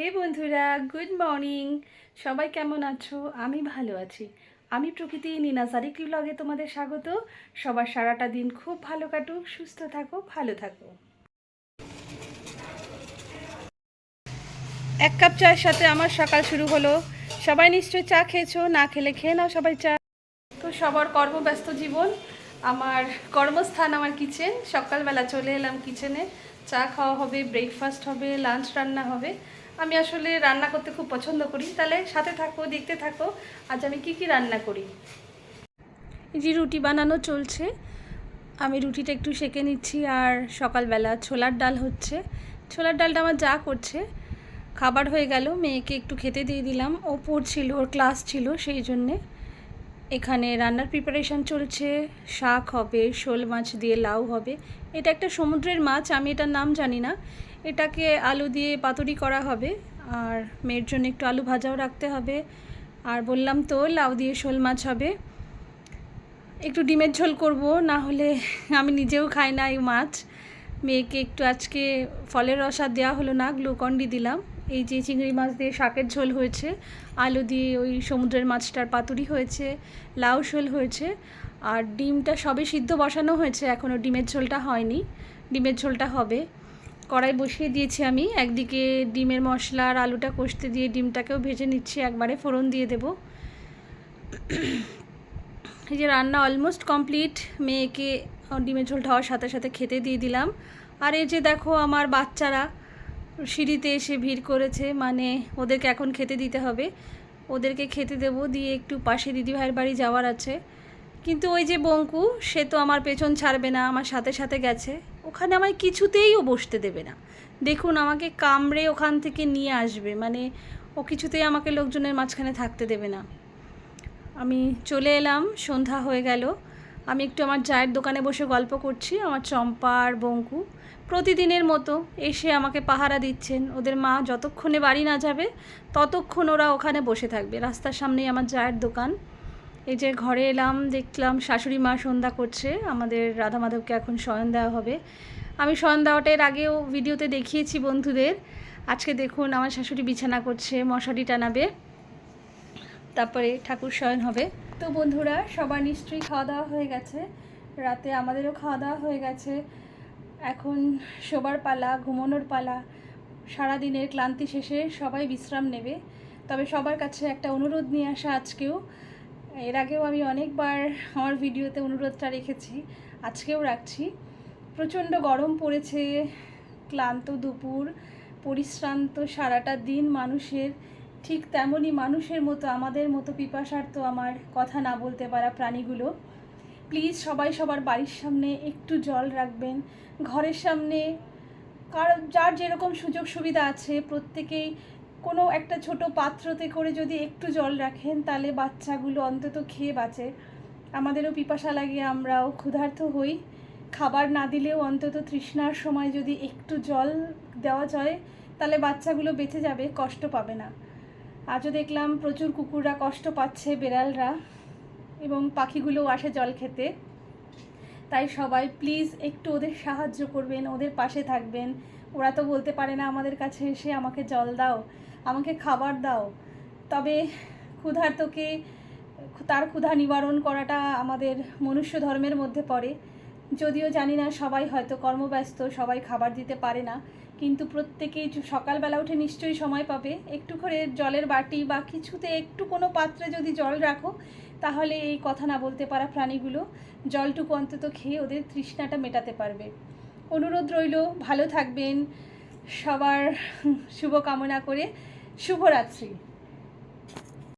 হে বন্ধুরা good morning সবাই কেমন আছো? আমি ভালো আছি। আমি প্রকৃতি নিনাজারিক ব্লগে তোমাদের স্বাগত। সবার সারাটা দিন খুব ভালো কাটুক, সুস্থ থাকো ভালো থাকো এক কাপ চায়ের সাথে আমার সকাল শুরু হলো। সবাই নিশ্চয়ই চা খেয়েছো? না খেলে খেয়ে নাও সবাই চা। তো সবার কর্মব্যস্ত জীবন, আমার কর্মস্থান আমার কিচেন। সকালবেলা চলে এলাম কিচেনে। চা খাওয়া হবে ব্রেকফাস্ট হবে লাঞ্চ রান্না হবে। আমি আসলে রান্না করতে খুব পছন্দ করি। তাহলে সাথে থাকো, দেখতে থাকো, আজ আমি কি কি রান্না করি? যে রুটি বানানো চলছে, আমি রুটিটা একটু সেঁকে নিচ্ছি আর সকালবেলা ছোলার ডাল হচ্ছে। ছোলার ডালটা আমার যা করছে, খাবার হয়ে গেল, মেয়েকে একটু খেতে দিয়ে দিলাম। ও পড়ছিল, ওর ক্লাস ছিল সেই জন্যে। এখানে রান্নার প্রিপারেশান চলছে। শাক হবে, শোল মাছ দিয়ে, লাউ হবে। এটা একটা সমুদ্রের মাছ, আমি এটার নাম জানি না। এটাকে আলু দিয়ে পাতুরি করা হবে। আর মেয়ের জন্য একটু আলু ভাজাও রাখতে হবে। আর বললাম তো, লাউ দিয়ে শোল মাছ হবে। একটু ডিমের ঝোল করব, না হলে আমি নিজেও খাই না এই মাছ। মেয়েকে একটু আজকে ফলের রসা দেওয়া হলো না গ্লুকন্ডি দিলাম। এই যে চিংড়ি মাছ দিয়ে শাকের ঝোল হয়েছে, আলু দিয়ে ওই সমুদ্রের মাছটার পাতুরি হয়েছে, লাউ শোল হয়েছে, আর ডিমটা সবে সিদ্ধ বসানো হয়েছে এখনও ডিমের ঝোলটা হয়নি, ডিমের ঝোলটা হবে। কড়াই বসিয়ে দিয়েছি আমি, একদিকে ডিমের মশলা আর আলুটা কষতে দিয়ে ডিমটাকেও ভেজে নিচ্ছি, একবারে ফোড়ন দিয়ে দেব। এই যে রান্না অলমোস্ট কমপ্লিট মেয়েকে ডিমের ঝোলটা হওয়ার সাথে সাথে খেতে দিয়ে দিলাম। আর এই যে দেখো আমার বাচ্চারা সিঁড়িতে এসে ভিড় করেছে মানে ওদেরকে এখন খেতে দিতে হবে। ওদেরকে খেতে দেব, দিয়ে একটু পাশে দিদিভাইয়ের বাড়ি যাওয়ার আছে। কিন্তু ওই যে বঙ্কু, সে তো আমার পেছন ছাড়বে না, আমার সাথে সাথে গেছে। ওখানে আমায় কিছুতেই ও বসতে দেবে না। দেখুন, আমাকে কামড়ে ওখান থেকে নিয়ে আসবে মানে ও কিছুতেই আমাকে লোকজনের মাঝখানে থাকতে দেবে না। আমি চলে এলাম, সন্ধ্যা হয়ে গেল। আমি একটু আমার চায়ের দোকানে বসে গল্প করছি, আমার চম্পা আর বঙ্কু। প্রতিদিনের মতো এসে আমাকে পাহারা দিচ্ছেন। ওদের মা যতক্ষণে বাড়ি না যাবে, ততক্ষণ ওরা ওখানে বসে থাকবে। রাস্তার সামনেই আমার চায়ের দোকান। এই যে ঘরে এলাম, দেখলাম শাশুড়ি মা সন্ধ্যা করছে। আমাদের রাধা মাধবকে এখন শয়ন দেওয়া হবে। আমি শয়ন দেওয়াটা এর আগেও ভিডিওতে দেখিয়েছি বন্ধুদের। আজকে দেখুন আমার শাশুড়ি বিছানা করছে, মশারি টানাবে। তারপরে ঠাকুর শয়ন হবে। তো বন্ধুরা, সবার নিশ্চয়ই খাওয়া দাওয়া হয়ে গেছে। রাতে আমাদেরও খাওয়া দাওয়া হয়ে গেছে। এখন শোবার পালা, ঘুমানোর পালা, সারাদিনের ক্লান্তি শেষে সবাই বিশ্রাম নেবে। তবে সবার কাছে একটা অনুরোধ নিয়ে আসা আজকেও। এর আগেও আমি অনেকবার আমার ভিডিওতে অনুরোধটা রেখেছি, আজকেও রাখছি। প্রচণ্ড গরম পড়েছে, ক্লান্ত দুপুর, পরিশ্রান্ত সারাটা দিন মানুষের। ঠিক তেমনই মানুষের মতো, আমাদের মতো পিপাসার্থ আমার কথা না বলতে পারা প্রাণীগুলো। প্লিজ সবাই সবার বাড়ির সামনে একটু জল রাখবেন। ঘরের সামনে কার, যার যেরকম সুযোগ সুবিধা আছে, প্রত্যেকেই কোনো একটা ছোট পাত্রতে করে যদি একটু জল রাখেন, তাহলে বাচ্চাগুলো অন্তত খেয়ে বাঁচে। আমাদেরও পিপাসা লাগে, আমরাও ক্ষুধার্ত হই। খাবার না দিলেও অন্তত তৃষ্ণার সময় যদি একটু জল দেওয়া যায়, তাহলে বাচ্চাগুলো বেঁচে যাবে, কষ্ট পাবে না। আজও দেখলাম প্রচুর কুকুররা কষ্ট পাচ্ছে, বেড়ালরা এবং পাখিগুলোও আসে জল খেতে। তাই সবাই প্লিজ একটু ওদের সাহায্য করবেন, ওদের পাশে থাকবেন। ওরা তো বলতে পারে না আমাদের কাছে এসে আমাকে জল দাও, আমাকে খাবার দাও। তবে ক্ষুধার্তকে, তার ক্ষুধা নিবারণ করাটা আমাদের মনুষ্য ধর্মের মধ্যে পড়ে। যদিও জানি না, সবাই হয়তো কর্মব্যস্ত, সবাই খাবার দিতে পারে না, কিন্তু প্রত্যেকেই সকালবেলা উঠে নিশ্চয়ই সময় পাবে। একটু করে জলের বাটি বা কিছুতে একটু কোনো পাত্রে যদি জল রাখো, তাহলে এই কথা না বলতে পারা প্রাণীগুলো জলটুকু অন্তত খেয়ে ওদের তৃষ্ণাটা মেটাতে পারবে। অনুরোধ রইল, ভালো থাকবেন, সবার শুভ কামনা করে শুভরাত্রি।